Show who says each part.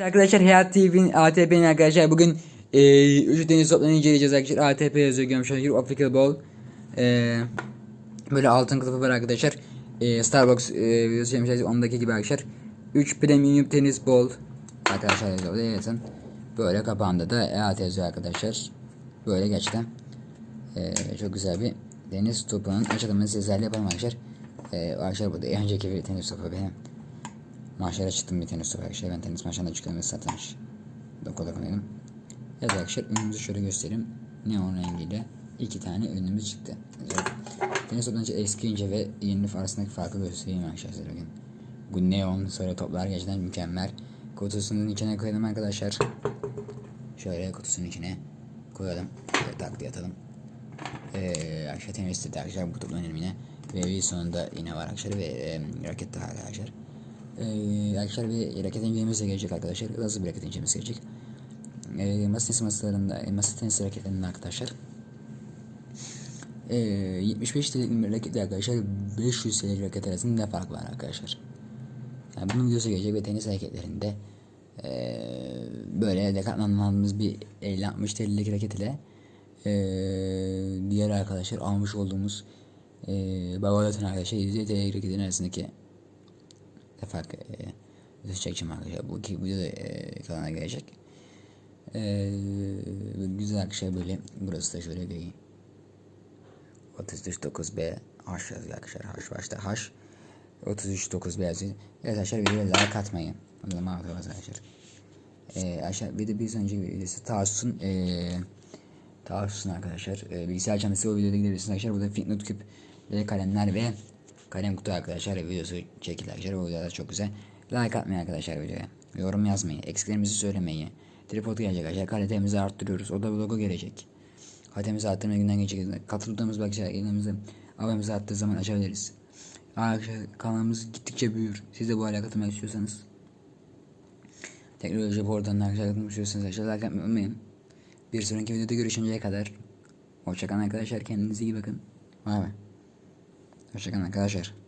Speaker 1: Arkadaşlar Hayat TV'nin ATP'nin arkadaşlar bugün e, üç deniz toplarını inceleyeceğiz arkadaşlar. ATP yazıyor görmüş olduğunuz gibi Africa Bowl e, böyle altın kılıfı var arkadaşlar. E, Starbucks e, videosu yapmışlar ondaki gibi arkadaşlar. 3 premium tenis ball. Arkadaşlar yazıyor. Orada böyle kapağında da EAT yazıyor arkadaşlar. Böyle gerçekten. E, çok güzel bir deniz topunun açılımını sizlerle yapalım arkadaşlar. E, arkadaşlar burada önceki bir tenis topu benim Maçlara çıktım bir tenis topu arkadaşlar. Ben tenis maçlarına çıktım ve satılmış. Dokula koyalım. Evet arkadaşlar ürünümüzü şöyle göstereyim. Neon rengiyle iki tane ürünümüz çıktı. Güzel. Tenis topunun eski ince ve yeni arasındaki farkı göstereyim arkadaşlar bugün. Bu neon sarı toplar gerçekten mükemmel. Kutusunun içine koyalım arkadaşlar. Şöyle kutusunun içine koyalım. Şöyle tak diye atalım. Ee, arkadaşlar tenis dedi arkadaşlar bu topun yine. Ve bir sonunda yine var arkadaşlar ve e, raket daha arkadaşlar. Ee, arkadaşlar bir raket incelemesi gelecek arkadaşlar. Hızlı bir raket incelemesi gelecek. Ee, masa tenisi masalarında, e, masa tenisi raketlerinde arkadaşlar. Ee, 75 TL'lik bir raket arkadaşlar 500 TL'lik raket arasında ne fark var arkadaşlar. Yani bunun videosu gelecek ve tenis hareketlerinde ee, böyle dekatlanmadığımız bir 50-60 TL'lik raket ile ee, diğer arkadaşlar almış olduğumuz ee, Babalatın arkadaşlar 100 TL'lik raketin arasındaki e, video çekeceğim arkadaşlar. Bu iki video da e, kanala gelecek. E, güzel arkadaşlar böyle. Burası da şöyle bir 33.9B H yazıyor arkadaşlar. H başta H 33.9B yazıyor. Evet arkadaşlar videoya like da mahvet arkadaşlar. E, aşağı bir de bir önceki videosu Tarsus'un e, Tarsus'un arkadaşlar. E, bilgisayar çantası o videoda gidebilirsiniz arkadaşlar. Burada Fitnot küp kalemler ve kalem kutu arkadaşlar videosu çekildi arkadaşlar. Bu videolar çok güzel. Like atmayın arkadaşlar videoya. Yorum yazmayı. Eksiklerimizi söylemeyi. Tripod gelecek arkadaşlar. Kalitemizi arttırıyoruz. O da logo gelecek. Kalitemizi arttırmaya günden geçecek. Katıldığımız bakacak elimizi abimizi arttığı zaman açabiliriz. Arkadaşlar kanalımız gittikçe büyür. Siz de bu hale katılmak istiyorsanız. Teknoloji portalına arkadaşlar katılmak istiyorsanız arkadaşlar like atmayı. Bir sonraki videoda görüşünceye kadar. Hoşçakalın arkadaşlar. Kendinize iyi bakın. Bay bay. Hoşçakalın arkadaşlar.